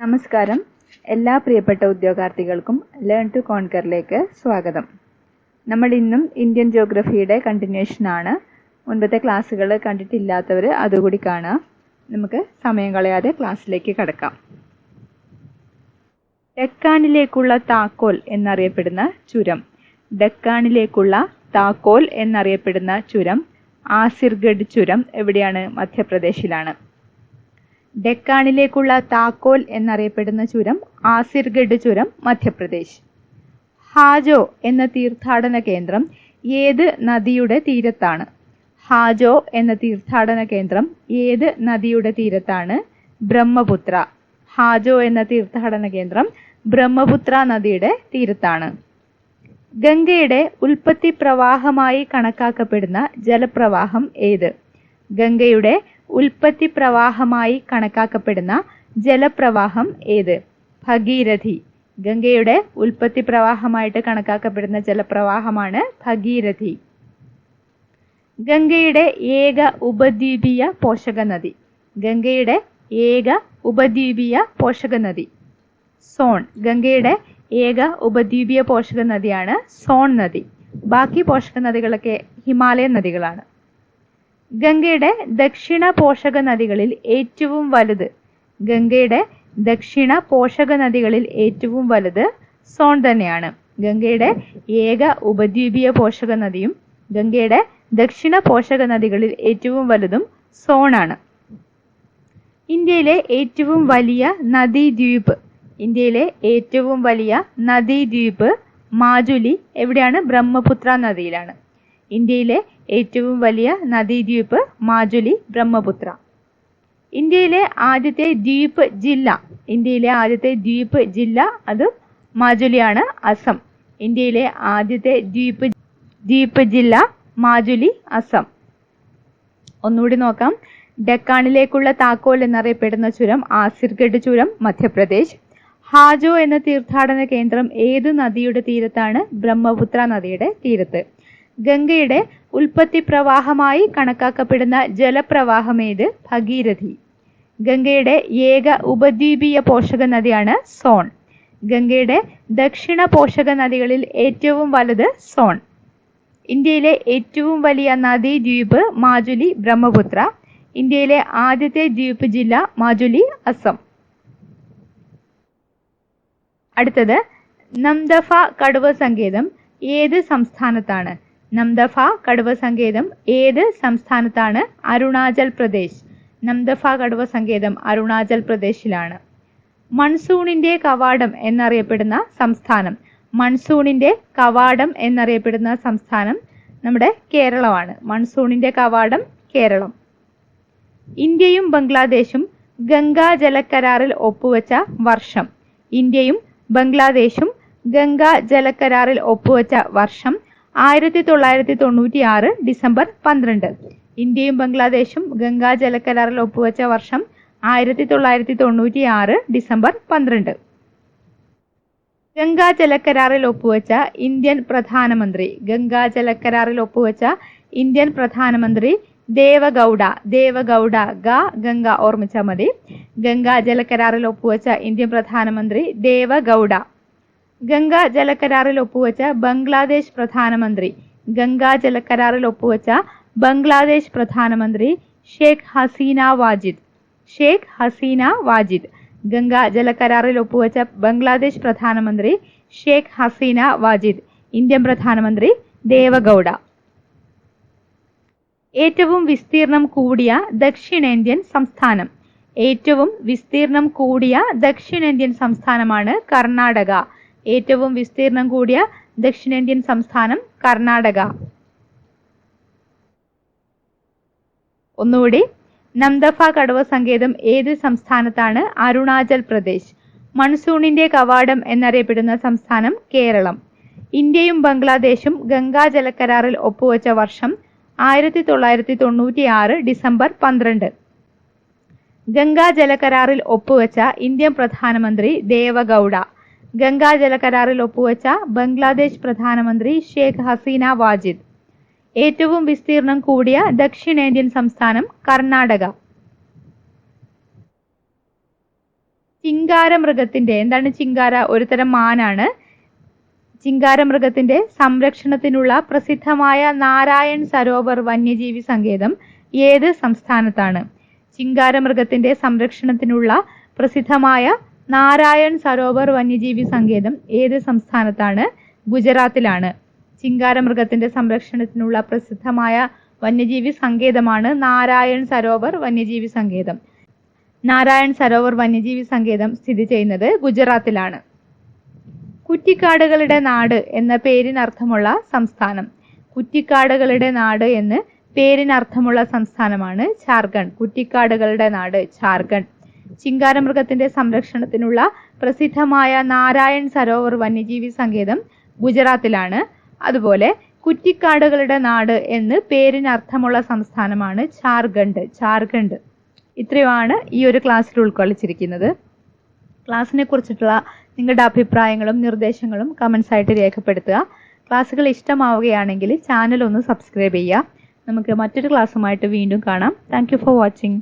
നമസ്കാരം. എല്ലാ പ്രിയപ്പെട്ട ഉദ്യോഗാർത്ഥികൾക്കും ലേൺ ടു കോൺകറിലേക്ക് സ്വാഗതം. നമ്മൾ ഇന്നും ഇന്ത്യൻ ജോഗ്രഫിയുടെ കണ്ടിന്യൂഷൻ ആണ്. മുൻപത്തെ ക്ലാസ്സുകൾ കണ്ടിട്ടില്ലാത്തവർ അതുകൂടി കാണുക. നമുക്ക് സമയം കളയാതെ ക്ലാസ്സിലേക്ക് കടക്കാം. ഡെക്കാനിലേക്കുള്ള താക്കോൽ എന്നറിയപ്പെടുന്ന ചുരം. ഡെക്കാനിലേക്കുള്ള താക്കോൽ എന്നറിയപ്പെടുന്ന ചുരം. ആസിർഗഡ് ചുരം എവിടെയാണ്? മധ്യപ്രദേശിലാണ്. ഡെക്കാണിലേക്കുള്ള താക്കോൽ എന്നറിയപ്പെടുന്ന ചുരം ആസിർഗഡ് ചുരം മധ്യപ്രദേശ്. ഹാജോ എന്ന തീർത്ഥാടന കേന്ദ്രം ഏത് നദിയുടെ തീരത്താണ്? ഹാജോ എന്ന തീർത്ഥാടന കേന്ദ്രം ഏത് നദിയുടെ തീരത്താണ്? ബ്രഹ്മപുത്ര. ഹാജോ എന്ന തീർത്ഥാടന കേന്ദ്രം ബ്രഹ്മപുത്ര നദിയുടെ തീരത്താണ്. ഗംഗയുടെ ഉൽപ്പത്തി പ്രവാഹമായി കണക്കാക്കപ്പെടുന്ന ജലപ്രവാഹം ഏത്? ഗംഗയുടെ ഉൽപ്പത്തി പ്രവാഹമായി കണക്കാക്കപ്പെടുന്ന ജലപ്രവാഹം ഏത്? ഭഗീരഥി. ഗംഗയുടെ ഉൽപ്പത്തി പ്രവാഹമായിട്ട് കണക്കാക്കപ്പെടുന്ന ജലപ്രവാഹമാണ് ഭഗീരഥി. ഗംഗയുടെ ഏക ഉപദ്വീപീയ പോഷക നദി ഗംഗയുടെ ഏക ഉപദ്വീപീയ പോഷക നദി സോൺ. ഗംഗയുടെ ഏക ഉപദ്വീപീയ പോഷക നദിയാണ് സോൺ നദി. ബാക്കി പോഷക നദികളൊക്കെ ഹിമാലയൻ നദികളാണ്. ഗംഗയുടെ ദക്ഷിണ പോഷക നദികളിൽ ഏറ്റവും വലുത്. ഗംഗയുടെ ദക്ഷിണ പോഷക നദികളിൽ ഏറ്റവും വലുത് സോൺ തന്നെയാണ്. ഗംഗയുടെ ഏക ഉപദ്വീപീയ പോഷക നദിയും ഗംഗയുടെ ദക്ഷിണ പോഷക നദികളിൽ ഏറ്റവും വലുതും സോണാണ്. ഇന്ത്യയിലെ ഏറ്റവും വലിയ നദീദ്വീപ് ഇന്ത്യയിലെ ഏറ്റവും വലിയ നദീദ്വീപ് മാജുലി എവിടെയാണ്? ബ്രഹ്മപുത്ര നദിയിലാണ്. ഇന്ത്യയിലെ ഏറ്റവും വലിയ നദീദ്വീപ് മാജുലി ബ്രഹ്മപുത്ര. ഇന്ത്യയിലെ ആദ്യത്തെ ദ്വീപ് ജില്ല ഇന്ത്യയിലെ ആദ്യത്തെ ദ്വീപ് ജില്ല അത് മാജുലിയാണ് അസം. ഇന്ത്യയിലെ ആദ്യത്തെ ദ്വീപ് ദ്വീപ് ജില്ല മാജുലി അസം. ഒന്നുകൂടി നോക്കാം. ഡെക്കാണിലേക്കുള്ള താക്കോൽ എന്നറിയപ്പെടുന്ന ചുരം ആസിർഗഡ് ചുരം മധ്യപ്രദേശ്. ഹാജോ എന്ന തീർത്ഥാടന കേന്ദ്രം ഏത് നദിയുടെ തീരത്താണ്? ബ്രഹ്മപുത്ര നദിയുടെ തീരത്ത്. ഗംഗയുടെ ഉൽപ്പത്തി പ്രവാഹമായി കണക്കാക്കപ്പെടുന്ന ജലപ്രവാഹമേത്? ഭഗീരഥി. ഗംഗയുടെ ഏക ഉപദ്വീപീയ പോഷക നദിയാണ് സോൺ. ഗംഗയുടെ ദക്ഷിണ പോഷക നദികളിൽ ഏറ്റവും വലുത് സോൺ. ഇന്ത്യയിലെ ഏറ്റവും വലിയ നദീദ്വീപ് മാജുലി ബ്രഹ്മപുത്ര. ഇന്ത്യയിലെ ആദ്യത്തെ ദ്വീപ് ജില്ല മാജുലി അസം. അടുത്തത് നംദഫ കടുവ സങ്കേതം ഏത് സംസ്ഥാനത്താണ്? നംദഫ കടുവ സങ്കേതം ഏത് സംസ്ഥാനത്താണ്? അരുണാചൽ പ്രദേശ്. നംദഫ കടുവ സങ്കേതം അരുണാചൽ പ്രദേശിലാണ്. മൺസൂണിന്റെ കവാടം എന്നറിയപ്പെടുന്ന സംസ്ഥാനം. മൺസൂണിന്റെ കവാടം എന്നറിയപ്പെടുന്ന സംസ്ഥാനം നമ്മുടെ കേരളമാണ്. മൺസൂണിന്റെ കവാടം കേരളം. ഇന്ത്യയും ബംഗ്ലാദേശും ഗംഗാ ജലക്കരാറിൽ ഒപ്പുവെച്ച വർഷം. ഇന്ത്യയും ബംഗ്ലാദേശും ഗംഗാ ജലക്കരാറിൽ ഒപ്പുവെച്ച വർഷം ആയിരത്തി തൊള്ളായിരത്തി തൊണ്ണൂറ്റി ആറ് ഡിസംബർ പന്ത്രണ്ട്. ഇന്ത്യയും ബംഗ്ലാദേശും ഗംഗാ ജലക്കരാറിൽ ഒപ്പുവെച്ച വർഷം ആയിരത്തി തൊള്ളായിരത്തി തൊണ്ണൂറ്റി ആറ് ഡിസംബർ പന്ത്രണ്ട്. ഗംഗാ ജലക്കരാറിൽ ഒപ്പുവെച്ച ഇന്ത്യൻ പ്രധാനമന്ത്രി ഗംഗാ ജലക്കരാറിൽ ഒപ്പുവെച്ച ഇന്ത്യൻ പ്രധാനമന്ത്രി ദേവഗൗഡ ദേവഗൗഡ ഗ ഗംഗ ഓർമ്മിച്ചാൽ മതി. ഗംഗാ ജലക്കരാറിൽ ഒപ്പുവെച്ച ഇന്ത്യൻ പ്രധാനമന്ത്രി ദേവഗൌഡ. ഗംഗാ ജലക്കരാറിൽ ഒപ്പുവെച്ച ബംഗ്ലാദേശ് പ്രധാനമന്ത്രി. ഗംഗാ ജലക്കരാറിൽ ഒപ്പുവെച്ച ബംഗ്ലാദേശ് പ്രധാനമന്ത്രി ഷേഖ് ഹസീന വാജിദ്. ഷേഖ് ഹസീന വാജിദ്. ഗംഗാ ജലക്കരാറിൽ ഒപ്പുവെച്ച ബംഗ്ലാദേശ് പ്രധാനമന്ത്രി ഷേഖ് ഹസീന വാജിദ്. ഇന്ത്യൻ പ്രധാനമന്ത്രി ദേവഗൌഡ. ഏറ്റവും വിസ്തീർണം കൂടിയ ദക്ഷിണേന്ത്യൻ സംസ്ഥാനം. ഏറ്റവും വിസ്തീർണം കൂടിയ ദക്ഷിണേന്ത്യൻ സംസ്ഥാനമാണ് കർണാടക. ഏറ്റവും വിസ്തീർണം കൂടിയ ദക്ഷിണേന്ത്യൻ സംസ്ഥാനം കർണാടക. ഒന്നുകൂടി നംദഫ കടുവ സങ്കേതം ഏത് സംസ്ഥാനത്താണ്? അരുണാചൽ പ്രദേശ്. മൺസൂണിന്റെ കവാടം എന്നറിയപ്പെടുന്ന സംസ്ഥാനം കേരളം. ഇന്ത്യയും ബംഗ്ലാദേശും ഗംഗാ ജലക്കരാറിൽ ഒപ്പുവെച്ച വർഷം ആയിരത്തി തൊള്ളായിരത്തി തൊണ്ണൂറ്റി ആറ് ഡിസംബർ പന്ത്രണ്ട്. ഗംഗാ ജലകരാറിൽ ഒപ്പുവെച്ച ഇന്ത്യൻ പ്രധാനമന്ത്രി ദേവഗൌഡ. ഗംഗാ ജലകരാറിൽ ഒപ്പുവെച്ച ബംഗ്ലാദേശ് പ്രധാനമന്ത്രി ഷേഖ് ഹസീന വാജിദ്. ഏറ്റവും വിസ്തീർണം കൂടിയ ദക്ഷിണേന്ത്യൻ സംസ്ഥാനം കർണാടക. ചിങ്കാര മൃഗത്തിന്റെ എന്താണ് ചിങ്കാര? ഒരുതരം മാനാണ്. ചിങ്കാര മൃഗത്തിന്റെ സംരക്ഷണത്തിനുള്ള പ്രസിദ്ധമായ നാരായൺ സരോവർ വന്യജീവി സങ്കേതം ഏത് സംസ്ഥാനത്താണ്? ചിങ്കാര മൃഗത്തിന്റെ സംരക്ഷണത്തിനുള്ള പ്രസിദ്ധമായ നാരായൺ സരോവർ വന്യജീവി സങ്കേതം ഏത് സംസ്ഥാനത്താണ്? ഗുജറാത്തിലാണ്. ചിങ്കാരമൃഗത്തിന്റെ സംരക്ഷണത്തിനുള്ള പ്രസിദ്ധമായ വന്യജീവി സങ്കേതമാണ് നാരായൺ സരോവർ വന്യജീവി സങ്കേതം. നാരായൺ സരോവർ വന്യജീവി സങ്കേതം സ്ഥിതി ചെയ്യുന്നത് ഗുജറാത്തിലാണ്. കുറ്റിക്കാടുകളുടെ നാട് എന്ന പേരിനർത്ഥമുള്ള സംസ്ഥാനം. കുറ്റിക്കാടുകളുടെ നാട് എന്ന് പേരിനർത്ഥമുള്ള സംസ്ഥാനമാണ് ഝാർഖണ്ഡ്. കുറ്റിക്കാടുകളുടെ നാട് ജാർഖണ്ഡ് ചിങ്കാരമൃഗത്തിന്റെ സംരക്ഷണത്തിനുള്ള പ്രസിദ്ധമായ നാരായൺ സരോവർ വന്യജീവി സങ്കേതം ഗുജറാത്തിലാണ്. അതുപോലെ കുറ്റിക്കാടുകളുടെ നാട് എന്ന് പേരിന് അർത്ഥമുള്ള സംസ്ഥാനമാണ് ഝാർഖണ്ഡ്. ഝാർഖണ്ഡ്. ഇത്രയുമാണ് ഈ ഒരു ക്ലാസ്സിൽ ഉൾക്കൊള്ളിച്ചിരിക്കുന്നത്. ക്ലാസ്സിനെ കുറിച്ചിട്ടുള്ള നിങ്ങളുടെ അഭിപ്രായങ്ങളും നിർദ്ദേശങ്ങളും കമൻസ് ആയിട്ട് രേഖപ്പെടുത്തുക. ക്ലാസ്സുകൾ ഇഷ്ടമാവുകയാണെങ്കിൽ ചാനൽ ഒന്ന് സബ്സ്ക്രൈബ് ചെയ്യുക. നമുക്ക് മറ്റൊരു ക്ലാസ്സുമായിട്ട് വീണ്ടും കാണാം. Thank for watching